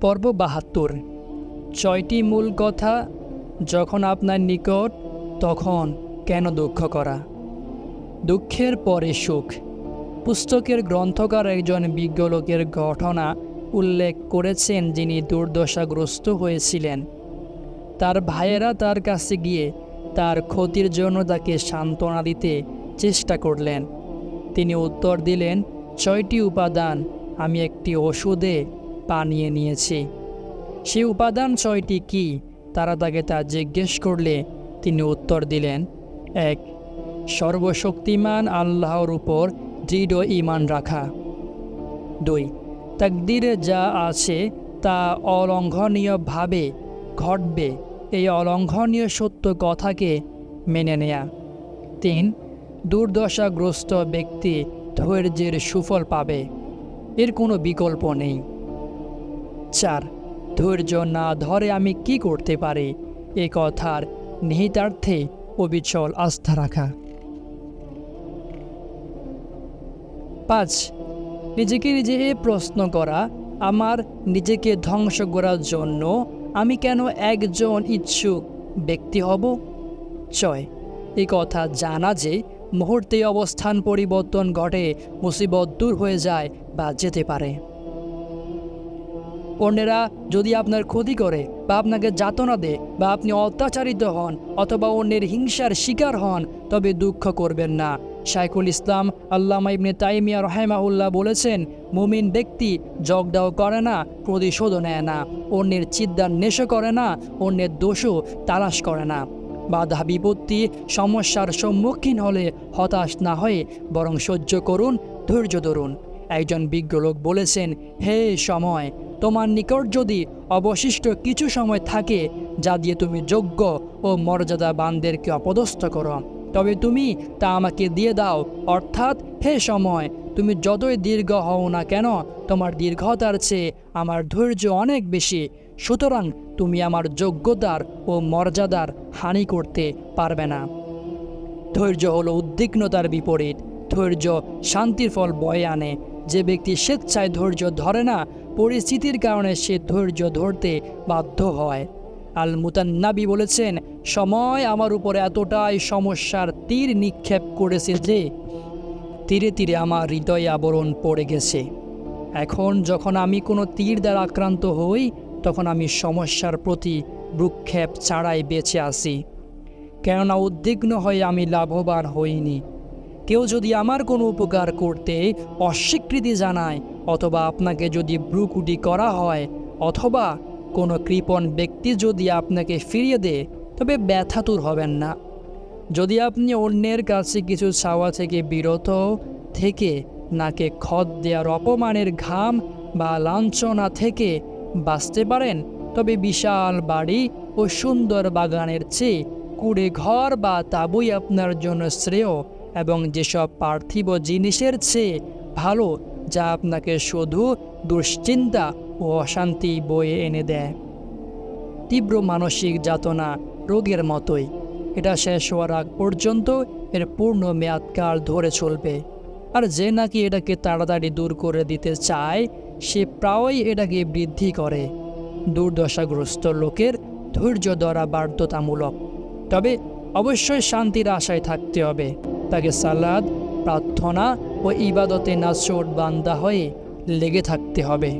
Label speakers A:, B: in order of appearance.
A: পর্ব বাহাত্তর। ছয়টি মূল কথা যখন আপনার নিকট, তখন কেন দুঃখ করা? দুঃখের পরে সুখ। পুস্তকের গ্রন্থকার একজন বিজ্ঞ লোকের ঘটনা উল্লেখ করেছেন যিনি দুর্দশাগ্রস্ত হয়েছিলেন। তার ভাইয়েরা তার কাছে গিয়ে তার ক্ষতির জন্য তাকে সান্ত্বনা দিতে চেষ্টা করলেন। তিনি উত্তর দিলেন, ছয়টি উপাদান, আমি একটি ওষুধে পানিয়ে নিয়েছি। সেই উপাদান ছয়টি কি? তারা তাকে তা জিজ্ঞেস করলে তিনি উত্তর দিলেন, এক, সর্বশক্তিমান আল্লাহর উপর দৃঢ় ইমান রাখা। দুই, তাকদিরে যা আছে তা অলঙ্ঘনীয়ভাবে ঘটবে, এই অলঙ্ঘনীয় সত্য কথাকে মেনে নেয়া। তিন, দুর্দশাগ্রস্ত ব্যক্তি ধৈর্যের সুফল পাবে, এর কোনো বিকল্প নেই। চার ধৈর্য না ধরে আমি কি করতে পারি? এ কথার নিহিতার্থে অবিচল আস্থা রাখা। পাঁচ, নিজেকে নিজে প্রশ্ন করা, আমার নিজেকে ধ্বংস করার জন্য আমি কেন একজন ইচ্ছুক ব্যক্তি হব? ছয়, এ কথা জানা যে মুহূর্তে অবস্থান পরিবর্তন ঘটে, মুসিবত দূর হয়ে যায় বা যেতে পারে। অন্যেরা যদি আপনার ক্ষতি করে বা আপনাকে যাতনা দেয় বা আপনি অত্যাচারিত হন অথবা অন্যের হিংসার শিকার হন, তবে দুঃখ করবেন না। শাইকুল ইসলাম আল্লামা ইবনে তাইমিয়া রহেমাউল্লাহ বলেছেন, মুমিন ব্যক্তি জগদাও করে না, প্রতিশোধও নেয় না। অন্যের চিদ্দার নেশো করে না, অন্যের দোষও তালাশ করে না। বাধা বিপত্তি সমস্যার সম্মুখীন হলে হতাশ না হয়ে বরং সহ্য করুন, ধৈর্য ধরুন। একজন বিজ্ঞ লোক বলেছেন, হে সময়, তোমার নিকট যদি অবশিষ্ট কিছু সময় থাকে, যা দিয়ে তুমি যোগ্য ও মর্যাদা মর্যাদাবানদেরকে অপদস্থ করো, তবে তুমি তা আমাকে দিয়ে দাও। অর্থাৎ, হে সময়, তুমি যতই দীর্ঘ হও না কেন, তোমার দীর্ঘতার চেয়ে আমার ধৈর্য অনেক বেশি। সুতরাং তুমি আমার যোগ্যতার ও মর্যাদার হানি করতে পারবে না। ধৈর্য হলো উদ্বিগ্নতার বিপরীত। ধৈর্য, শান্তির ফল বয়ে আনে। যে ব্যক্তি স্বেচ্ছায় ধৈর্য ধরে না, পরিস্থিতির কারণে সে ধৈর্য ধরতে বাধ্য হয়। আল মুতান্নাবি বলেছেন, সময় আমার উপরে এতটাই সমস্যার তীর নিক্ষেপ করেছে যে, তীরে তীরে আমার হৃদয়ে আবরণ পড়ে গেছে। এখন যখন আমি কোনো তীর দ্বারা আক্রান্ত হই, তখন আমি সমস্যার প্রতি ভ্রুক্ষেপ ছাড়াই বেঁচে আসি কেননা উদ্বিগ্ন হয়ে আমি লাভবান হইনি। কেউ যদি আমার কোনো উপকার করতে অস্বীকৃতি জানায়, অথবা আপনাকে যদি ব্রুকুটি করা হয়, অথবা কোনো কৃপণ ব্যক্তি যদি আপনাকে ফিরিয়ে দেয়, তবে ব্যথাতুর হবেন না। যদি আপনি অন্যের কাছে কিছু চাওয়া থেকে বিরত থেকে নাকে খত দেওয়ার অপমানের ঘাম বা লাঞ্ছনা থেকে বাঁচতে পারেন, তবে বিশাল বাড়ি ও সুন্দর বাগানের চেয়ে কুড়ে ঘর বা তাবুই আপনার জন্য শ্রেয়। এবং যেসব পার্থিব জিনিসের চেয়ে ভালো যা আপনাকে শুধু দুশ্চিন্তা ও অশান্তি বয়ে এনে দেয়। তীব্র মানসিক যাতনা রোগের মতোই। এটা শেষ হওয়ার আগ পর্যন্ত এর পূর্ণ মেয়াদকাল ধরে চলবে। আর যে নাকি এটাকে তাড়াতাড়ি দূর করে দিতে চায়, সে প্রায়ই এটাকে বৃদ্ধি করে। দুর্দশাগ্রস্ত লোকের ধৈর্য ধরা বাধ্যতামূলক। তবে অবশ্যই শান্তির আশায় থাকতে হবে। তাকে সালাদ প্রার্থনা ও ইবাদতে নাচোট বান্দা হয়ে লেগে থাকতে হবে।